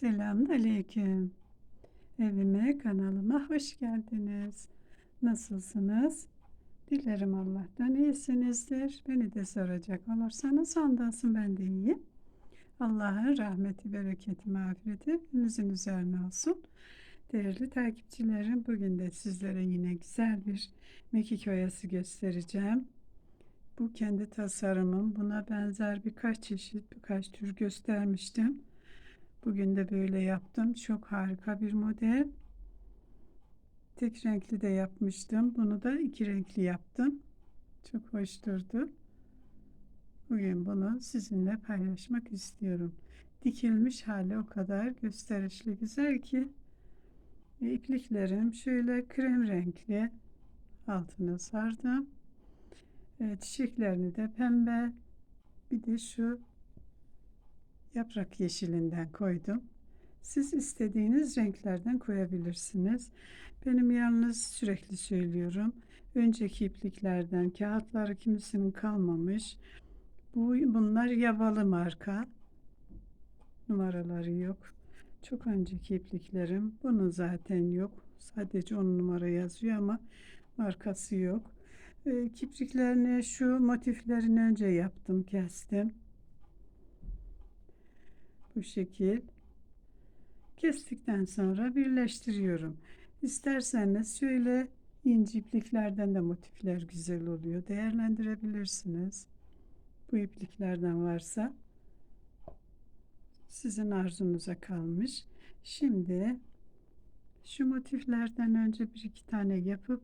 Selamünaleyküm. Evime, kanalıma hoş geldiniz. Nasılsınız? Dilerim Allah'tan iyisinizdir. Beni de soracak olursanız andolsun ben de iyiyim. Allah'ın rahmeti, bereketi, mağfireti hepimizin üzerine olsun. Değerli takipçilerim, bugün de sizlere yine güzel bir mekik oyası göstereceğim. Bu kendi tasarımım. Buna benzer birkaç çeşit, birkaç tür göstermiştim. Bugün de böyle yaptım. Çok harika bir model. Tek renkli de yapmıştım. Bunu da iki renkli yaptım. Çok hoş durdu. Bugün bunu sizinle paylaşmak istiyorum. Dikilmiş hali o kadar gösterişli güzel ki e, ipliklerim şöyle krem renkli altına sardım. E, çiçeklerini de pembe bir de şu yaprak yeşilinden koydum. Siz istediğiniz renklerden koyabilirsiniz. Benim yalnız sürekli söylüyorum. Önceki ipliklerden kağıtları kimisinin kalmamış. Bu bunlar yabalı marka. Numaraları yok. Çok önceki ipliklerim. Bunun zaten yok. Sadece on numara yazıyor ama markası yok. E, kipriklerini şu motiflerini önce yaptım, kestim. Bu şekil. Kestikten sonra birleştiriyorum. İsterseniz şöyle inci ipliklerden de motifler güzel oluyor. Değerlendirebilirsiniz. Bu ipliklerden varsa sizin arzunuza kalmış. Şimdi şu motiflerden önce bir iki tane yapıp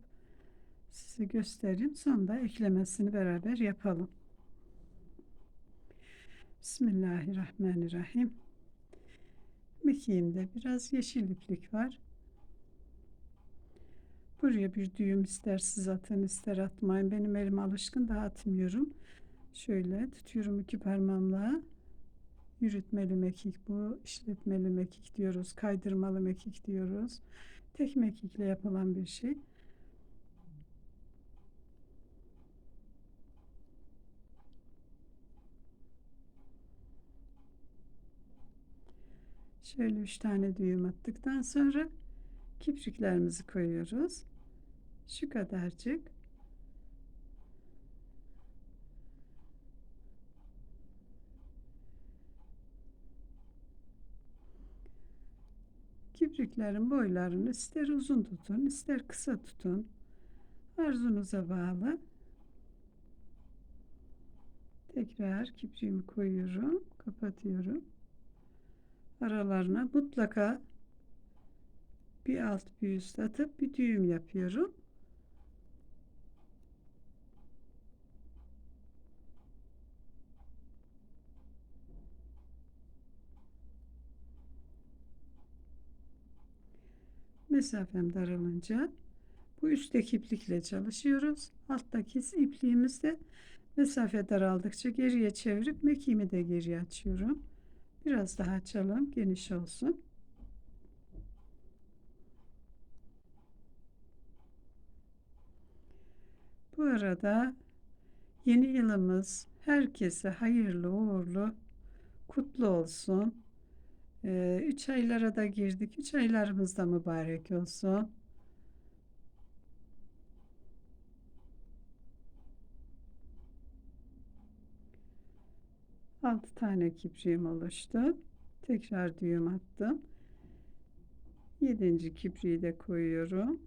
size göstereyim. Sonra eklemesini beraber yapalım. Bismillahirrahmanirrahim. Mekiğimde biraz yeşil iplik var. Buraya bir düğüm ister siz atın ister atmayın. Benim elim alışkın da atmıyorum. Şöyle tutuyorum iki parmağımla. Yürütmeli mekik bu. işletmeli mekik diyoruz. Kaydırmalı mekik diyoruz. Tek mekikle yapılan bir şey. Şöyle üç tane düğüm attıktan sonra kipriklerimizi koyuyoruz. Şu kadarcık. Kipriklerin boylarını ister uzun tutun, ister kısa tutun. Arzunuza bağlı. Tekrar kipriğimi koyuyorum, kapatıyorum aralarına mutlaka bir alt bir üst atıp bir düğüm yapıyorum. Mesafem daralınca bu üstteki iplikle çalışıyoruz. Alttaki ipliğimizde mesafe daraldıkça geriye çevirip mekiğimi de geriye açıyorum. Biraz daha açalım geniş olsun. Bu arada yeni yılımız herkese hayırlı uğurlu kutlu olsun. Ee, üç aylara da girdik. Üç aylarımız da mübarek olsun. Altı tane kipriğim oluştu. Tekrar düğüm attım. Yedinci kipriği de koyuyorum.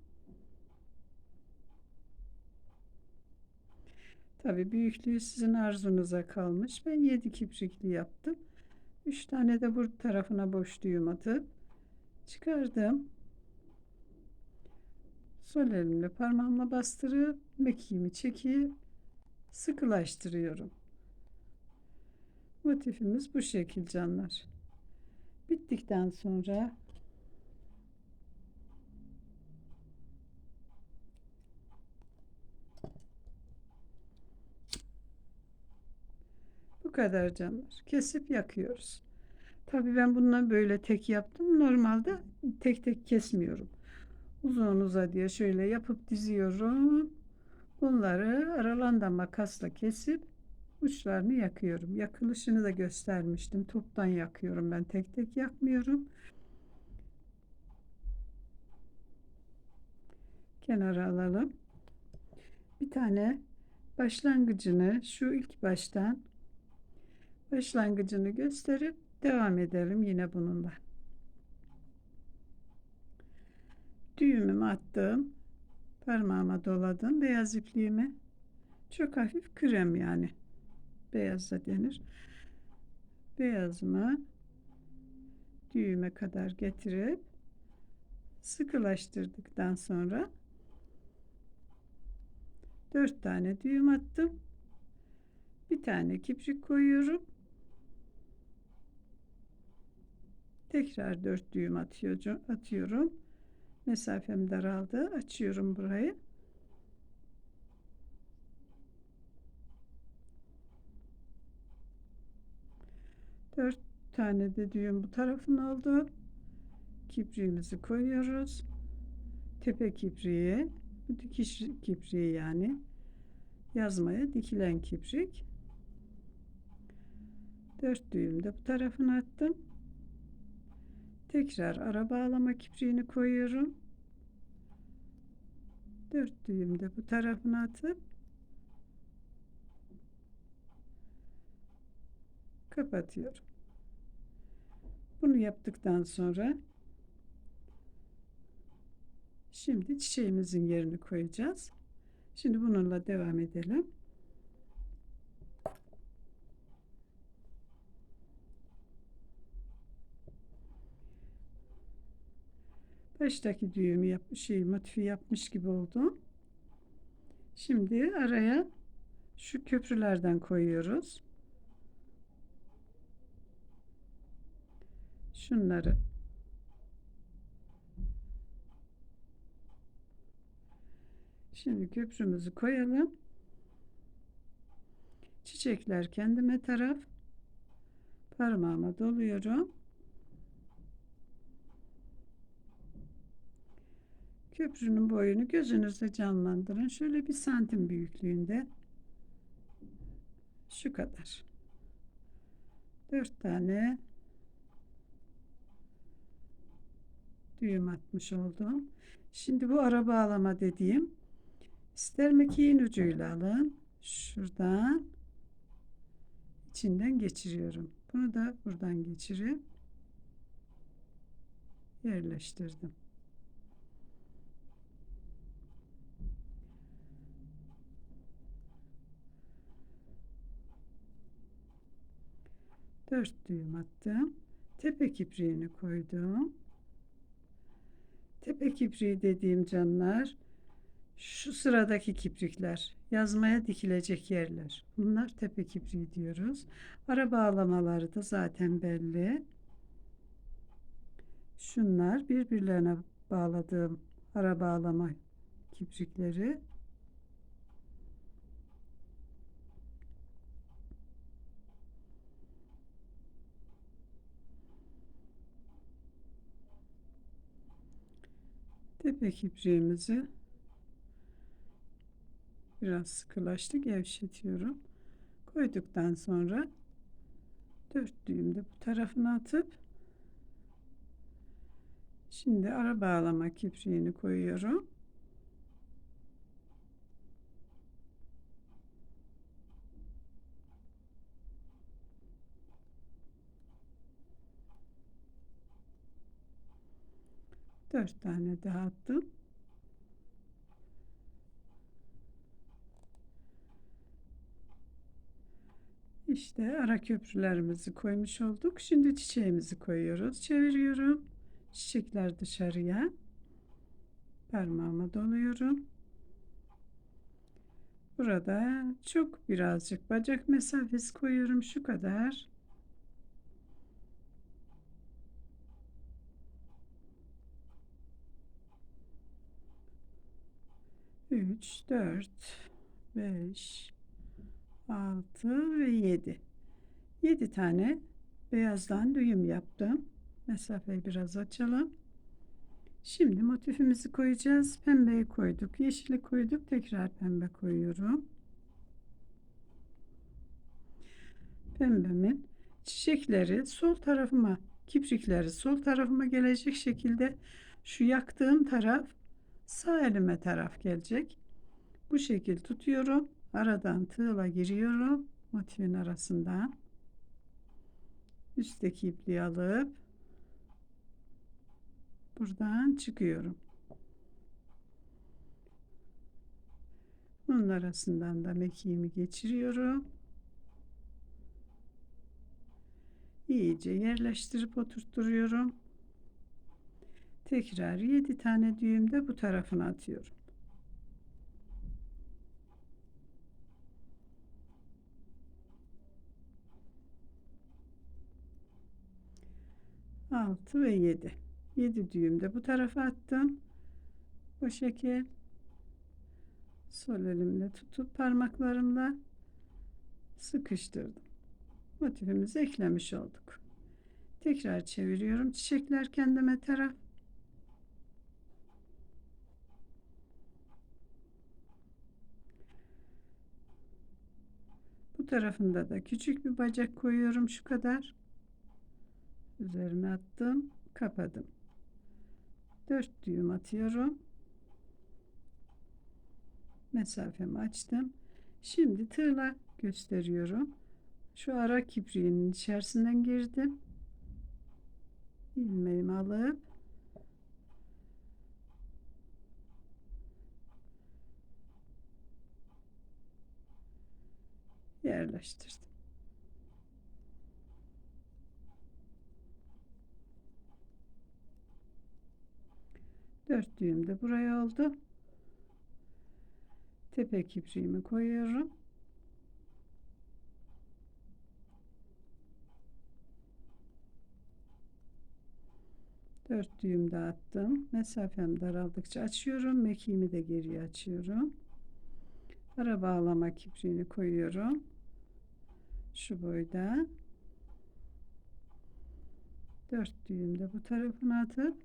Tabi büyüklüğü sizin arzunuza kalmış. Ben 7 kiprikli yaptım. 3 tane de bu tarafına boş düğüm atıp çıkardım. Sol elimle parmağımla bastırıp mekiğimi çekip sıkılaştırıyorum. Motifimiz bu şekil canlar. Bittikten sonra bu kadar canlar. Kesip yakıyoruz. Tabii ben bundan böyle tek yaptım. Normalde tek tek kesmiyorum. Uzun uza diye şöyle yapıp diziyorum. Bunları aralarında makasla kesip uçlarını yakıyorum. Yakılışını da göstermiştim. Toptan yakıyorum ben tek tek yakmıyorum. Kenara alalım. Bir tane başlangıcını şu ilk baştan başlangıcını gösterip devam edelim yine bununla. Düğümümü attım. Parmağıma doladım. Beyaz ipliğimi. Çok hafif krem yani. Beyaz da denir. Beyazımı düğüme kadar getirip sıkılaştırdıktan sonra dört tane düğüm attım. Bir tane kiprik koyuyorum. Tekrar dört düğüm atıyorum. atıyorum. Mesafem daraldı. Açıyorum burayı. Dört tane de düğüm bu tarafın oldu. Kipriğimizi koyuyoruz. Tepe kipriği, dikiş kipriği yani yazmaya dikilen kiprik. Dört düğüm de bu tarafına attım. Tekrar ara bağlama kipriğini koyuyorum. Dört düğüm de bu tarafına atıp kapatıyorum. Yaptıktan sonra şimdi çiçeğimizin yerini koyacağız. Şimdi bununla devam edelim. Baştaki düğümü yap, şey motifi yapmış gibi oldum. Şimdi araya şu köprülerden koyuyoruz. Şunları Şimdi köprümüzü koyalım. Çiçekler kendime taraf. Parmağıma doluyorum. Köprünün boyunu gözünüzde canlandırın. Şöyle bir santim büyüklüğünde. Şu kadar. Dört tane düğüm atmış oldum. Şimdi bu ara bağlama dediğim ister mekiğin ucuyla alın. Şuradan içinden geçiriyorum. Bunu da buradan geçirip yerleştirdim. Dört düğüm attım. Tepe kipriğini koydum. Tepe kipriği dediğim canlar şu sıradaki kiprikler yazmaya dikilecek yerler. Bunlar tepe kipriği diyoruz. Ara bağlamaları da zaten belli. Şunlar birbirlerine bağladığım ara bağlama kiprikleri. Tepe kipriğimizi biraz sıkılaştı gevşetiyorum. Koyduktan sonra dört düğümde bu tarafına atıp şimdi ara bağlama kipriğini koyuyorum. Dört tane daha attım. İşte ara köprülerimizi koymuş olduk. Şimdi çiçeğimizi koyuyoruz. Çeviriyorum. Çiçekler dışarıya. Parmağıma doluyorum. Burada çok birazcık bacak mesafesi koyuyorum. Şu kadar. 3, 4, 5, 6 ve 7. 7 tane beyazdan düğüm yaptım. Mesafeyi biraz açalım. Şimdi motifimizi koyacağız. Pembeyi koyduk. Yeşili koyduk. Tekrar pembe koyuyorum. pembemin çiçekleri sol tarafıma, kiprikleri sol tarafıma gelecek şekilde şu yaktığım taraf sağ elime taraf gelecek. Bu şekil tutuyorum. Aradan tığla giriyorum. Motifin arasından. Üstteki ipliği alıp buradan çıkıyorum. Bunun arasından da mekiğimi geçiriyorum. İyice yerleştirip oturtturuyorum. Tekrar 7 tane düğüm de bu tarafına atıyorum. Altı ve yedi. Yedi düğüm de bu tarafa attım. Bu şekil. Sol elimle tutup parmaklarımla sıkıştırdım. Motifimizi eklemiş olduk. Tekrar çeviriyorum. Çiçekler kendime taraf. Tarafında da küçük bir bacak koyuyorum şu kadar. Üzerine attım, kapadım. 4 düğüm atıyorum. Mesafemi açtım. Şimdi tığla gösteriyorum. Şu ara kipriğinin içerisinden girdim. ilmeğimi alıp yerleştirdim. Dört düğüm de buraya oldu. Tepe kipriğimi koyuyorum. Dört düğüm de attım. Mesafem daraldıkça açıyorum. Mekiğimi de geriye açıyorum. Ara bağlama kipriğini koyuyorum. Şu boyda. Dört düğüm de bu tarafına atıp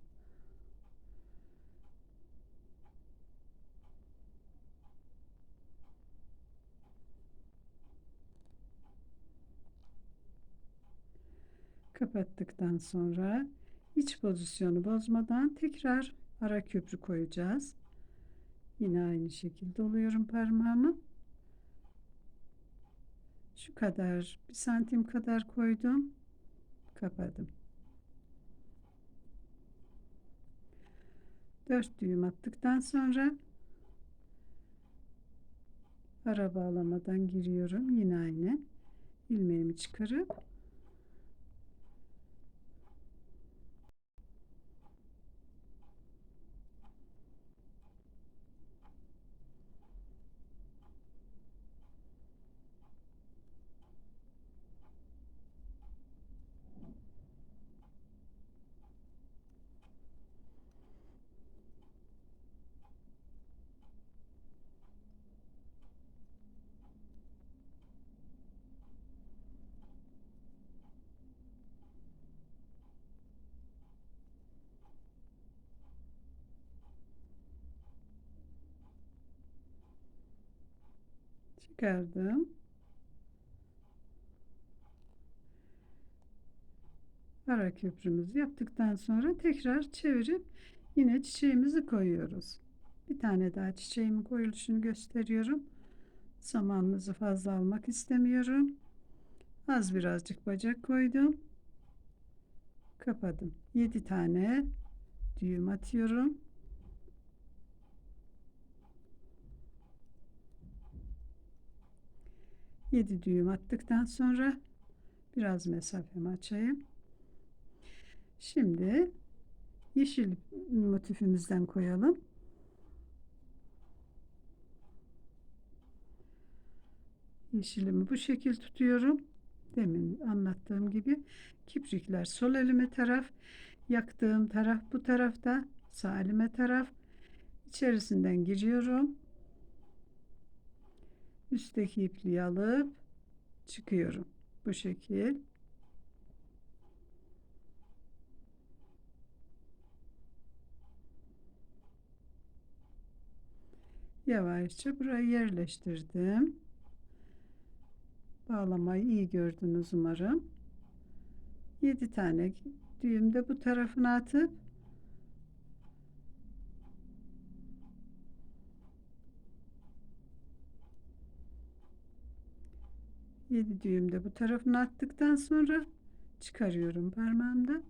kapattıktan sonra iç pozisyonu bozmadan tekrar ara köprü koyacağız. Yine aynı şekilde doluyorum parmağımı. Şu kadar bir santim kadar koydum. Kapadım. Dört düğüm attıktan sonra ara bağlamadan giriyorum. Yine aynı ilmeğimi çıkarıp çıkardım. Ara köprümüzü yaptıktan sonra tekrar çevirip yine çiçeğimizi koyuyoruz. Bir tane daha çiçeğimin koyuluşunu gösteriyorum. Zamanınızı fazla almak istemiyorum. Az birazcık bacak koydum. Kapadım. 7 tane düğüm atıyorum. 7 düğüm attıktan sonra biraz mesafemi açayım. Şimdi yeşil motifimizden koyalım. Yeşilimi bu şekil tutuyorum. Demin anlattığım gibi kiprikler sol elime taraf, yaktığım taraf bu tarafta, sağ elime taraf. İçerisinden giriyorum üstteki ipliği alıp çıkıyorum. Bu şekil. Yavaşça burayı yerleştirdim. Bağlamayı iyi gördünüz umarım. 7 tane düğüm de bu tarafına atıp Yedi düğüm de bu tarafına attıktan sonra çıkarıyorum parmağımda.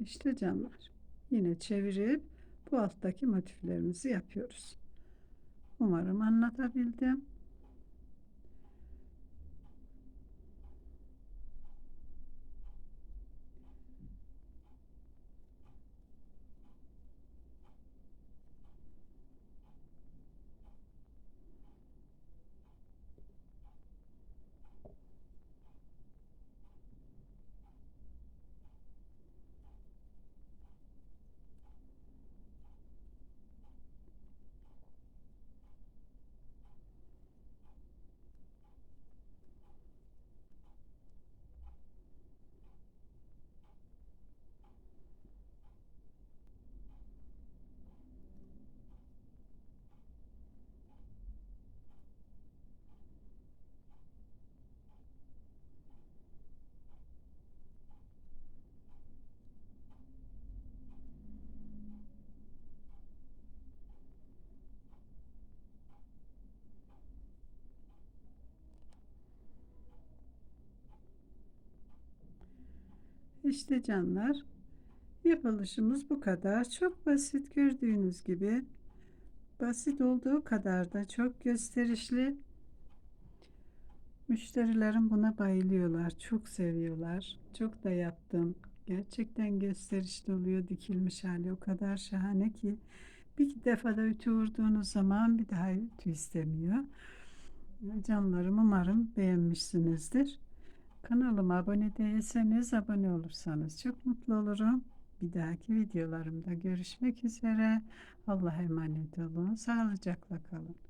İşte canlar. Yine çevirip bu alttaki motiflerimizi yapıyoruz. Umarım anlatabildim. İşte canlar yapılışımız bu kadar. Çok basit gördüğünüz gibi. Basit olduğu kadar da çok gösterişli. Müşterilerim buna bayılıyorlar. Çok seviyorlar. Çok da yaptım. Gerçekten gösterişli oluyor dikilmiş hali. O kadar şahane ki bir defada ütü vurduğunuz zaman bir daha ütü istemiyor. Canlarım umarım beğenmişsinizdir. Kanalıma abone değilseniz abone olursanız çok mutlu olurum. Bir dahaki videolarımda görüşmek üzere. Allah'a emanet olun. Sağlıcakla kalın.